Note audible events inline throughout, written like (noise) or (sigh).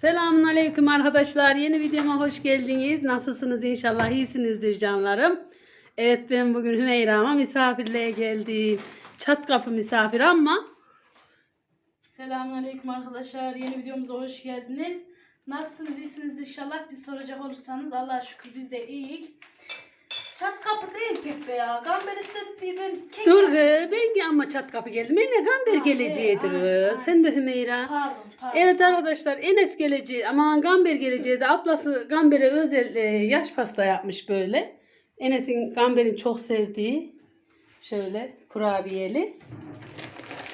Selamun Aleyküm arkadaşlar. Yeni videoma hoş geldiniz. Nasılsınız? İnşallah iyisinizdir canlarım. Evet ben bugün Hümeyra'ma misafirliğe geldim. Çat kapı misafir ama Selamünaleyküm arkadaşlar. Yeni videomuza hoş geldiniz. Nasılsınız? İyisinizdir inşallah. Bir soracak olursanız Allah'a şükür biz de iyiyiz. Çat kapı değil pek be ya. Gamber istedi ben kek dur kız, ben de ama çat kapı geldim. Yine Gamber Ha, geleceğiydi kız. Sen de Hümeyra. Pardon pardon. Evet arkadaşlar Enes geleceği aman Gamber geleceği de ablası Gamber'e özel e, yaş pasta yapmış böyle. Enes'in Gamber'in çok sevdiği şöyle kurabiyeli.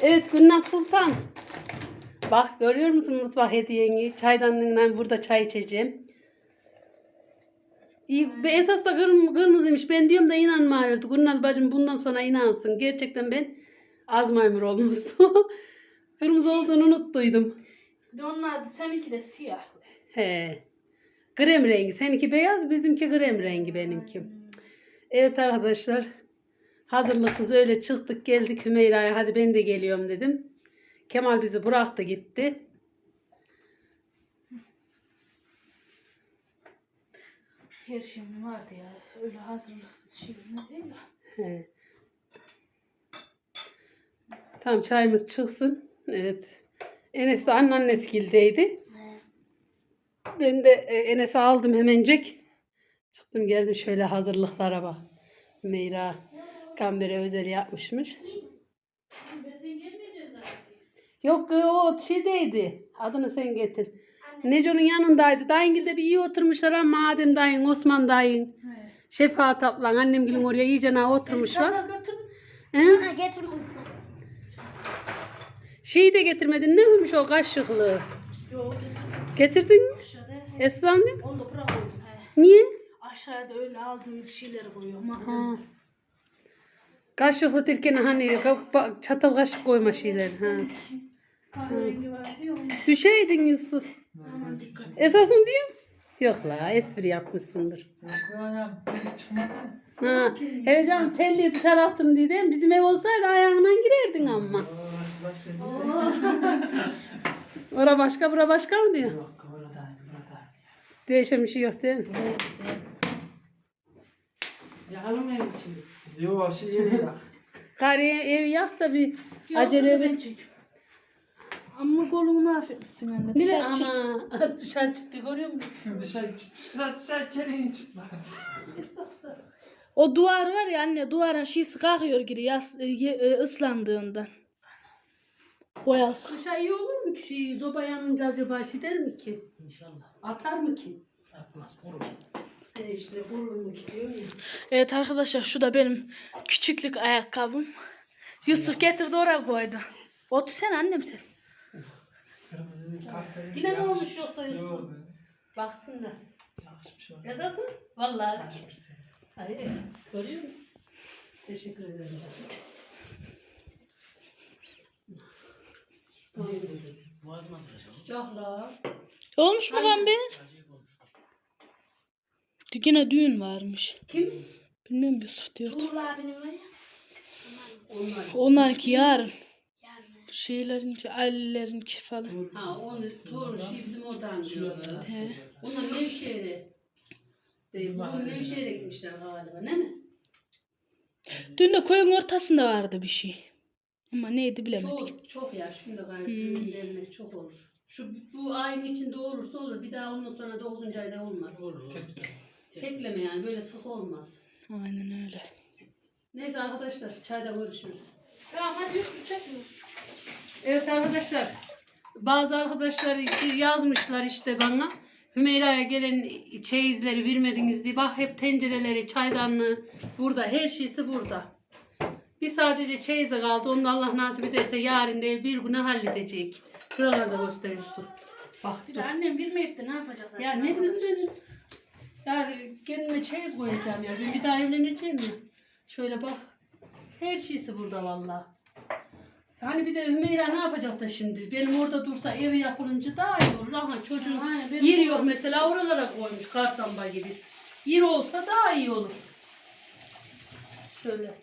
Evet Gülnaz Sultan. Bak görüyor musun mutfak hediyeni? Çaydanlığından burada çay içeceğim. İyi, be- esas da kırm- kırmızıymış. Ben diyorum da inanmıyordu. Gülnaz bacım bundan sonra inansın. Gerçekten ben az maymur olmuşsun. (laughs) Kırmızı olduğunu unuttuydum. De onun adı seninki de siyah. He. Krem rengi. Seninki beyaz, bizimki krem rengi benimki. Evet arkadaşlar. Hazırlıksız öyle çıktık geldik Hümeyra'ya. Hadi ben de geliyorum dedim. Kemal bizi bıraktı gitti. Her şeyim vardı ya. Öyle hazırlıksız şey mi değil mi? He. Tamam çayımız çıksın. Evet. Enes de anneanneskildeydi. Ben de e, Enes'i aldım hemencek. Çıktım geldim şöyle hazırlıklara bak. Meyra Gamber'e özel yapmışmış. Ben. Yok e, o şeydeydi. Adını sen getir. Neco'nun yanındaydı. Dayıngil'de bir iyi oturmuşlar ama Adem dayın, Osman dayın, He. Şefaat ablan, annemgilin oraya iyice oturmuşlar. Çatal götürdüm. He? Ha, getirmemişsin. Şeyi de getirmedin. Ne olmuş o kaşıklı? Yok Getirdin mi? aşağıda. Ne? Onu da bırak. He. Niye? Aşağıda öyle aldığımız şeyleri koyuyorum. Ha. Kaşıklı tirken hani çatal kaşık koyma şeyler. Ha. Kahverengi? Düşeydin Yusuf. Aman dikkat. Esasın diyor. Yok la espri yapmışsındır. Ha. Hele canım telliyi dışarı attım diye değil mi? Bizim ev olsaydı ayağından girerdin ama. (laughs) Ora başka bura başka mı diyor? Değişen bir şey yok değil mi? Yakalım ev için. Yok şey yeri yak. Gariye ev yak da bir Yok, acele bir. çekeyim. Amma kolumu affetmişsin anne. Nere Dışarı çık. ama (laughs) dışarı çıktı görüyor musun? (laughs) Dışarı çık. Dışarı dışarı içeriye çıkma. O duvar var ya anne duvarın şişi kalkıyor gibi yas, e, e, ıslandığından. Boyası. Kışa iyi olur mu ki şey zoba yanınca acaba şey der mi ki? İnşallah. Atar mı ki? Atmaz vurur. E işte vurur mu ki diyorum ya. Evet arkadaşlar şu da benim küçüklük ayakkabım. Yusuf getirdi oraya koydu. Otur sen annem sen. Yine ne olmuş yoksa Yusuf? Baktın da. Yakışmış o. Yazasın. Vallahi. Yakışmış seni. Hayır. Görüyor musun? Teşekkür ederim. Boğazıma duracak. Sıcakla. Olmuş mu lan be? Yine düğün varmış. Kim? Bilmiyorum Yusuf diyordu. Uğur abinin var ya. Onlar. Onlarınki yarın. Yarın. Şeylerinki, ailelerinki falan. Ha onu doğru şey bizim oradan diyordu. He. Onlar Nevşehir'e. Değil, bugün Nevşehir'e gitmişler galiba değil mi? Dün de koyun ortasında vardı bir şey. Ama neydi bilemedik. Çok çok ya şimdi gayet Hmm. düğün dernek çok olur. Şu bu ayın içinde olursa olur. Bir daha ondan sonra 9. ayda olmaz. Olur. Tek tek. Tekleme yani böyle sık olmaz. Aynen öyle. Neyse arkadaşlar çayda görüşürüz. Tamam hadi Yusuf çekme. Evet arkadaşlar bazı arkadaşlar yazmışlar işte bana. Hümeyra'ya gelen çeyizleri vermediniz diye. Bak hep tencereleri, çaydanlığı burada. Her şeysi burada. Bir sadece çeyize kaldı. Onu da Allah nasip ederse yarın değil bir güne halledecek. Şuralarda gösteriyorsun. Bak Bir dur. de annem bilmeyip de ne yapacak zaten? Ya ne ben. Ya kendime çeyiz koyacağım ya. Ben bir daha evleneceğim ya. Şöyle bak. Her şeysi burada vallahi. Hani bir de Hümeyra ne yapacak da şimdi? Benim orada dursa evi yapılınca daha iyi olur. Ama çocuğun Aynen, benim yeri yok mesela oralara koymuş karsamba gibi. Yer olsa daha iyi olur. Şöyle.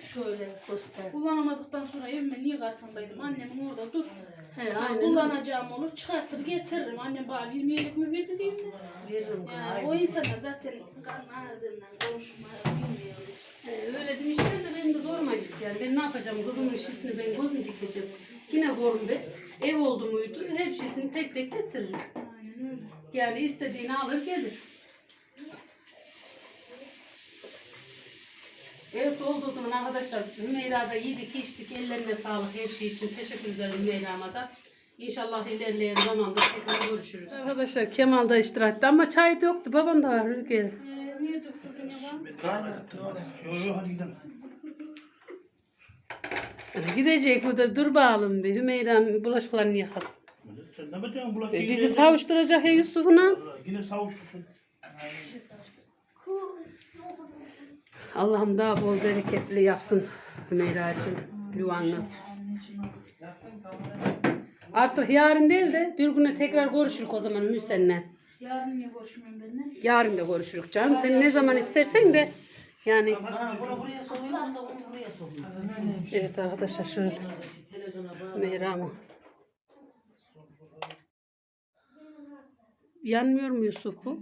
Şöyle göster. Kullanamadıktan sonra evime niye karşısındaydım? Annemin orada dur. He aynen. kullanacağım olur. Çıkartır getiririm. Annem bana vermeyecek mi verdi değil mi? Veririm. Yani o insanlar zaten kan ağrıdığından konuşmaya bilmiyor. Ee, öyle demişler de benim de zoruma gitti yani. Ben ne yapacağım? Kızımın şişini ben göz mü dikeceğim? Yine korum be. Ev oldu muydu? Her şişini tek tek getiririm. Aynen öyle. Yani istediğini alır gelir. Evet oldu o zaman arkadaşlar. Hümeyra'da yedik içtik. Ellerine sağlık her şey için. Teşekkür ederim Hümeyra'ma da. İnşallah ilerleyen zamanda tekrar görüşürüz. Arkadaşlar Kemal da iştirak etti ama çay da yoktu. Babam da var Rüzgar. Ee, niye döktürdün. Yok yok hadi gidelim. Gidecek bu da dur bakalım bir. Hümeyra bulaşıklarını yıkasın. Sen ne yapacaksın bulaşığı? E, bizi savuşturacak ya Yusuf'una. Yine savuştursun. Allah'ım daha bol bereketli yapsın Hümeyra için yuvanla. Artık yarın değil de bir güne tekrar görüşürük o zaman Hüseyin'le. Yarın niye görüşmüyorum benimle? Yarın da görüşürük canım. Sen ne zaman istersen de yani Ha, bunu buraya sokuyor, onu da bunu buraya sokuyor. evet arkadaşlar şöyle Televizyona bağlı. Hümeyra mı? Yanmıyor mu Yusuf bu?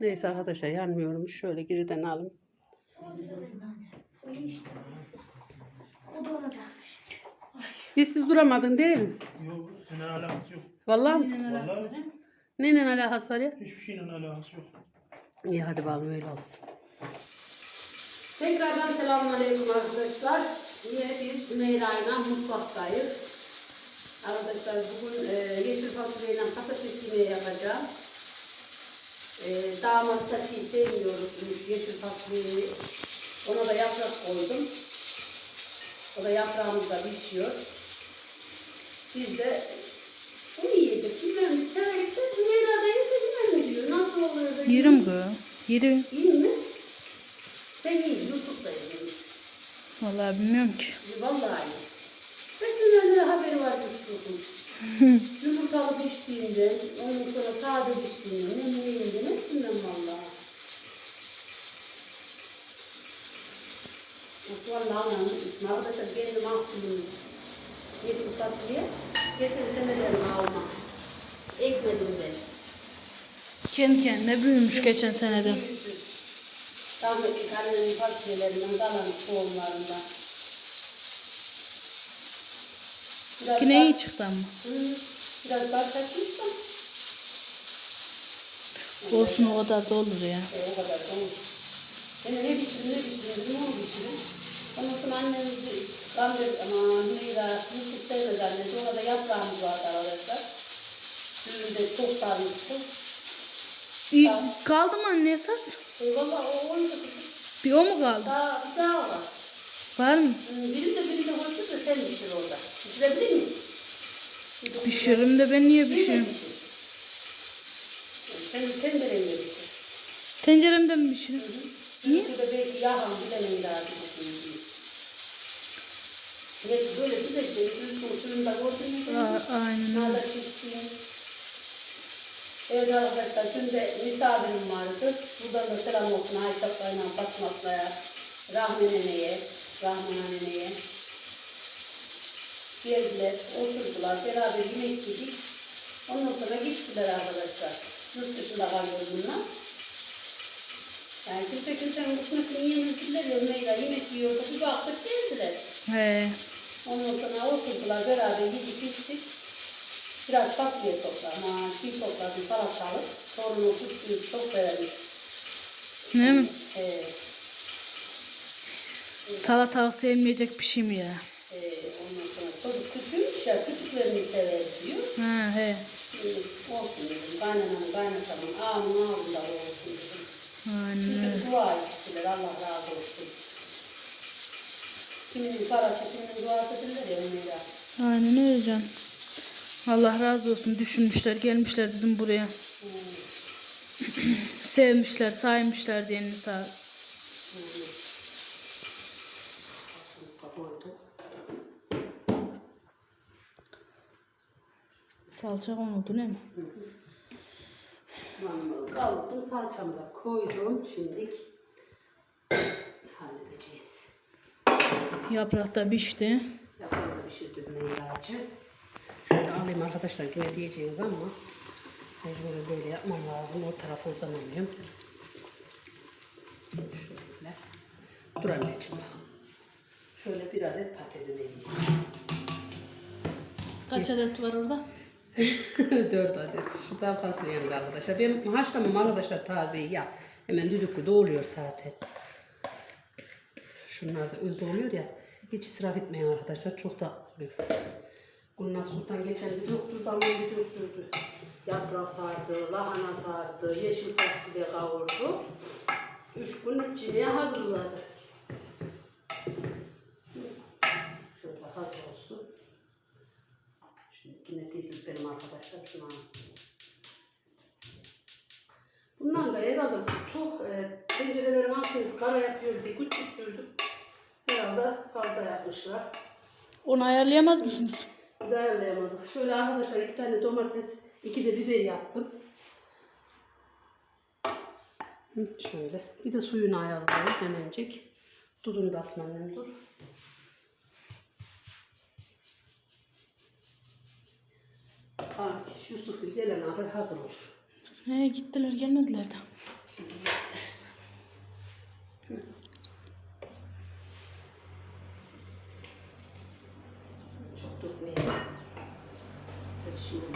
Neyse arkadaşlar yanmıyormuş. Şöyle ona takmış. Biz siz duramadın değil mi? Yok senin alakası yok. Vallahi mi? Vallahi. Neyle alakası var ya? Hiçbir şeyin alakası yok. İyi hadi bakalım öyle olsun. Tekrardan selamünaleyküm arkadaşlar. Yine biz Ümeyra'yla mutfaktayız. Arkadaşlar bugün e, yeşil fasulyeyle patates yemeği yapacağım. E, damat da şey sevmiyoruz yeşil fasulyeyi. Ona da yaprak koydum. O da yaprağımız da pişiyor. Biz de bunu yiyecek. Bilmem biz severek de Ümeyra da yedim mi diyor. Nasıl oluyor da Yerim kız. Yerim. İyi mi? Sen iyi, Yusuf da iyi. Vallahi bilmiyorum ki. Vallahi. Bütün öyle haberi var Yusuf'un. (laughs) Yumurtalı piştiğinde, ondan sonra sade piştiğinde, ne yiyince, hepsinden vallahi. Vallahi Allah'ın ismi. Arkadaşlar gelin mahsulümüz. Yeşil fasulye. Geçen senelerini alma. Ekmedim ben. Kendi kendine büyümüş geçen seneden. Rahmetli annemin fasulyelerinden kalan tohumlarından. Biraz Yine daha- iyi çıktı ama. Hı, Biraz daha kaçmışsam. Olsun o kadar da olur ya. E, o kadar da olur. Ben ne pişirin ne pişirin dedim onu pişirin. Ondan sonra annemiz Gamze aman Meyra Yusuf sevmez annesi. Orada yaprağımız vardı arkadaşlar. Düğünde çok sarmıştı. İyi, kaldı mı anne esas? E, valla o oydu. Bir o mu kaldı? Daha daha var. Var mı? Hı, Biri de biri de koydu da sen pişir orada. Pişirebilir miyim? Pişiririm de ben niye pişiririm? Sen tencereye pişir. Tenceremde mi pişiririm? Niye? Şurada belki yağın bilemem lazım. Evet böyle güzel bir üzgün suyunda gördün mü? A- aynen öyle. Nada çiftliğin. Evet arkadaşlar de misafirim vardı. Buradan da selam olsun Ayşe Kaynan, Fatma Abla'ya, Rahmi Nene'ye, Rahman Nene'ye. Geldiler, oturdular, beraber yemek yedik. Ondan sonra gittiler arkadaşlar. Yurt dışında kalıyor bunlar. Yani kimse kimsenin kısmetini yemezdiler ya Meyra yemek yiyordu. Bir baktık geldiler. He. Ondan sonra oturdular beraber yedik içtik. Biraz fasulye toplama, şey topladım, salatalık. Torunu kutluyu çok severim. Ne mi? Ee, Salatalık sevmeyecek bir şey mi ya? e, ondan sonra çocuk küçükmüş ya, küçüklerini sever diyor. Ha he. Şimdi olsun dedim, kaynanam, kaynatamın, ağamın ağzında olsun dedim. Aynen öyle. Çünkü dua ettiler, Allah razı olsun. Kiminin parası, kiminin duası edilir ya Meyra. Aynen öyle can. Allah razı olsun. Düşünmüşler, gelmişler bizim buraya. (clears throat) Sevmişler, saymışlar diyenini sağ. Salça konuldu ne mi? Kavurdum salçamı da koydum şimdi. edeceğiz. Yaprak da pişti. Yaprağı da pişirdim meyracı. Şöyle alayım arkadaşlar yine diyeceğiniz ama mecburen böyle yapmam lazım. O tarafa uzanamıyorum. Şöyle. Dur anneciğim bak. Şöyle bir adet patatesim vereyim. Kaç adet var orada? (laughs) 4 adet. Şuradan fasulyemiz arkadaşlar. Ben haşlamam arkadaşlar tazeyi ya. Hemen düdüklü de zaten. Şunlar da öz oluyor ya. Hiç israf etmeyin arkadaşlar. Çok da oluyor. Gülnaz Sultan geçen bir döktürdü ama bir döktürdü. Yaprak sardı, lahana sardı, yeşil fasulye kavurdu. Üç gün üç yemeğe hazırladı. Şöyle hazır olsun. Şimdi yine değil benim arkadaşlar şuna. Bundan da herhalde çok e, tencerelerin altını kara yapıyor diye küçülttürdüm. Herhalde fazla yapmışlar. Onu ayarlayamaz mısınız? Biz ayarlayamazdık. Şöyle arkadaşlar iki tane domates, iki de biber yaptım. Şöyle. Bir de suyunu ayarlayalım hemencik. Tuzunu da atmadan dur. Su gelen ara hazır olur. He gittiler gelmediler de. Çok dökmeyelim. Taşıyorum.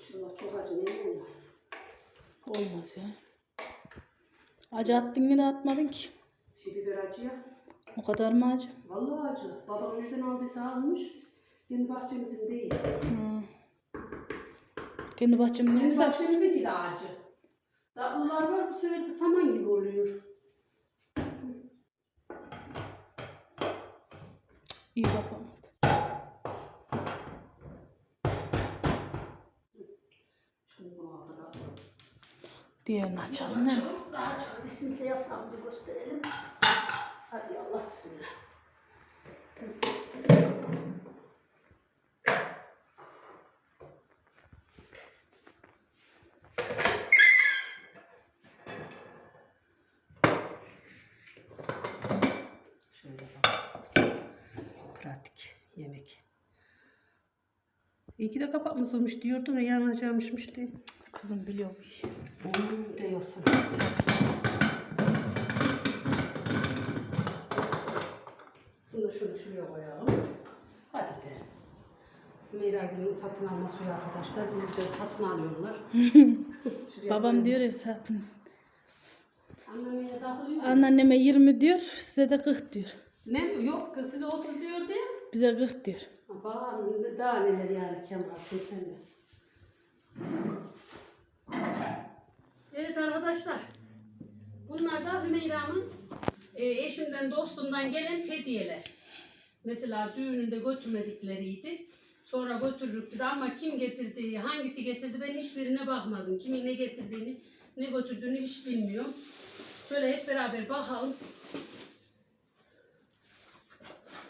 İnşallah çok acı ne olmaz. Olmaz ya. Acı attın da atmadın ki. Çiğ biber acı ya. O kadar mı acı? Vallahi acı. Babam nereden aldıysa almış. Kendi bahçemizin değil. Hı. Kendi bahçemde Kendi neyse. bahçemizdeki de acı. Tatlılar var bu sefer de saman gibi oluyor. İyi yapamadı. Şimdi bunu orada Diğerini açalım değil mi? Daha açalım. Bismillah yaprağımızı gösterelim. Hadi Allah bismillah. Şöyle bak. Pratik yemek. İyi ki de kapatmışmış diyordun ya yanacakmışmış diye. Kızım biliyor bu işi. Hmm, diyorsun. Şunu da şöyle şuraya koyalım. Hadi de. Miragil'in satın alma suyu arkadaşlar. Biz de satın alıyorlar. (laughs) Babam diyor ya dağılıyor. Anneanneme 20 diyor, size de 40 diyor. Ne? Yok kız size 30 diyor diye. Bize 40 diyor. Baba daha neler yani Kemal sen de. Evet arkadaşlar. Bunlar da Hümeyra'mın e, eşimden dostundan gelen hediyeler. Mesela düğününde götürmedikleriydi. Sonra götürürük dedi ama kim getirdi, hangisi getirdi ben hiçbirine bakmadım. Kimin ne getirdiğini, ne götürdüğünü hiç bilmiyorum. Şöyle hep beraber bakalım.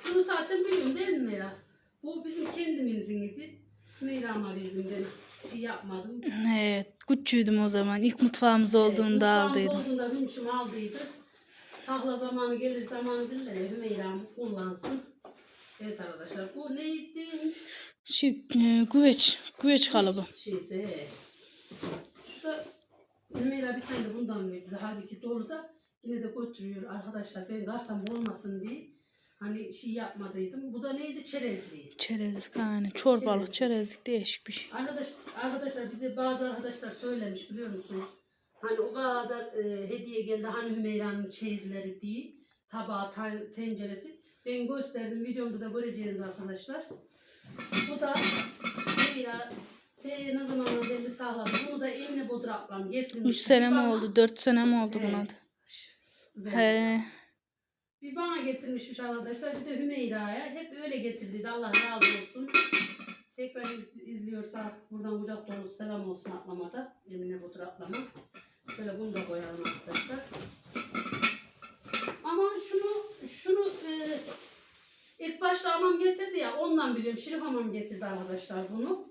Bunu zaten biliyorum değil mi Mera? Bu bizim kendimizin idi. Meyra'ma verdim ben. Şey yapmadım. Evet, küçüğüydüm o zaman. İlk mutfağımız olduğunda Mutfağımız aldıydım. olduğunda Hümşüm aldıydı. Sakla zamanı gelir zamanı ya Hümeyra'm kullansın. Evet arkadaşlar bu neydi? Şu e, güveç, güveç kalıbı. Şeyse. he. Şurada Hümeyra bir tane de bundan verdi. Halbuki dolu da yine de götürüyor arkadaşlar. Ben garsam olmasın diye. Hani şey yapmadıydım. Bu da neydi? Çerezli. Çerezlik yani çorbalı çerezlik değişik bir şey. Arkadaş, arkadaşlar bir de bazı arkadaşlar söylemiş biliyor musunuz? Hani o kadar e, hediye geldi hani Hümeyra'nın çeyizleri diye. Tabağı, ten- tenceresi. Ben gösterdim videomda da göreceğiniz arkadaşlar. Bu da Hümeyra te ne zaman belli sağladı. Bunu da Emine Bodur ablam getirmiş. 3 sene mi Bana- oldu, 4 sene mi oldu He. buna da? Güzel. He. Bir bana getirmişmiş arkadaşlar. Bir de Hümeyra'ya. Hep öyle getirdiydi. Allah razı olsun. Tekrar iz- izliyorsa buradan kucak dolusu selam olsun ablama da. Emine Bodur ablama. Şöyle bunu da koyalım arkadaşlar. Ama şunu şunu e, İlk başta amam getirdi ya ondan biliyorum. Şerif amam getirdi arkadaşlar bunu.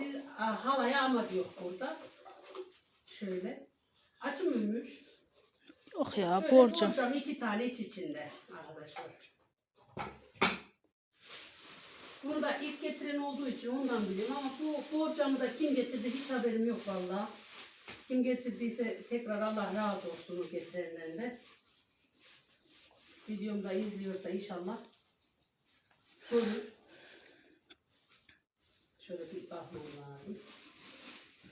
Biz a, halaya ama diyor burada. Şöyle. Açılmıyormuş. Yok ya Şöyle borcam. borcam iki tane iç içinde arkadaşlar. Bunu da ilk getiren olduğu için ondan biliyorum ama bu borcamı da kim getirdi hiç haberim yok valla. Kim getirdiyse tekrar Allah razı olsun o getirenden de. Videomda izliyorsa inşallah görür. Şöyle bir bakmam lazım.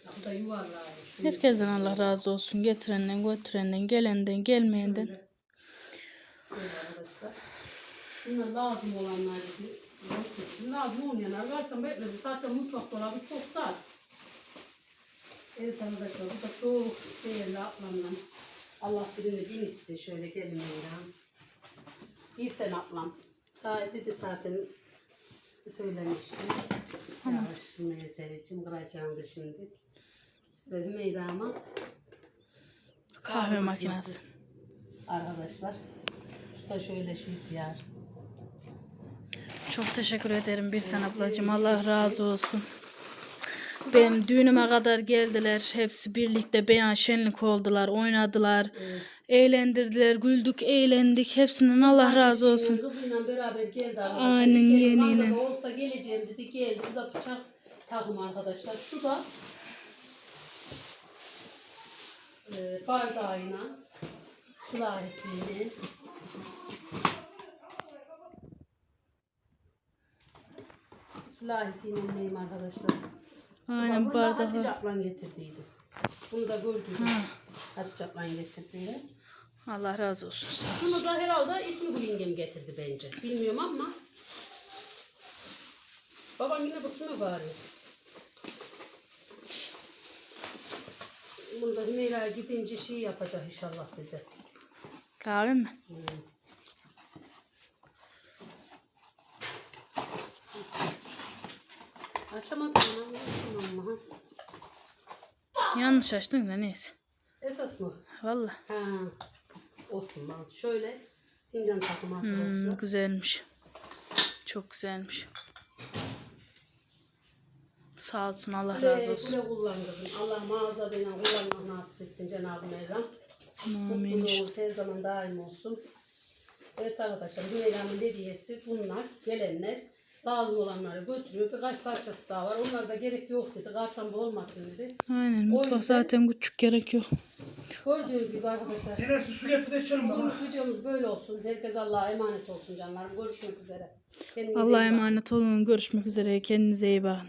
Bu da. Herkesten Allah razı olsun. Getirenden, götürenden, gelenden, gelmeyenden. Şöyle. Şöyle arkadaşlar. Bunlar lazım olanlar gibi. Yok. Lazım olmayanlar varsa bekledim. Zaten mutfak dolabı çok dar. Evet arkadaşlar bu da çok değerli ablamla. Allah birini bin etsin. Şöyle gelin Meyran. İyi sen ablam. Daha dedi zaten söylemiştim. Ya şu meseleciğim kıracağımdı şimdi. Şöyle Hümeyra'ma Kahve makinesi. Arkadaşlar. Şu da şöyle şey siyah. Çok teşekkür ederim Birsen ablacığım. Allah razı olsun. Benim düğünüme kadar geldiler. Hepsi birlikte beyan şenlik oldular, oynadılar, Evet. eğlendirdiler, güldük, eğlendik. Hepsinden Allah razı olsun. Kızıyla beraber geldi. Aynen, da olsa geleceğim dedi geldi. Bu da bıçak takım arkadaşlar. Şu da e, bardağıyla sülahesiyle sülahesiyle neyim arkadaşlar. Aynen Bunu da Hatice bardağı. ablan getirdiydi. Bunu da gördüm. Ha, Hatice ablan getirdiydi. Allah razı olsun. sağ ol. Şunu da herhalde ismi Gülingem getirdi bence. Bilmiyorum ama. Babam yine bakıyor bari. Bunda Hümeyra gidince şey yapacak inşallah bize. Kahve mi? Hmm. Açamadım lan. Yanlış açtın da neyse. Esas mı? Valla. Ha. Olsun bak. Şöyle fincan takım arkadaşlar. Hmm, güzelmiş. Çok güzelmiş. Sağ olsun Allah Güle, razı olsun. güle kullan kızım. Allah mağazalığıyla kullanmak nasip etsin Cenab-ı Mevlam. Amin. Mutluluğumuz her zaman daim olsun. Evet arkadaşlar Hümeyra'nın hediyesi bunlar. Gelenler lazım olanları götürüyor. Birkaç parçası daha var. Onlar da gerek yok dedi. Karşamba olmasın dedi. Aynen O mutfak yüzden- zaten küçük gerekiyor. Gördüğünüz gibi arkadaşlar. Enes bir su getir de içelim baba. Bugünkü videomuz böyle olsun. Herkes Allah'a emanet olsun canlarım. Görüşmek üzere. Kendinize iyi Allah'a bakın. emanet olun. Görüşmek üzere. Kendinize iyi bakın.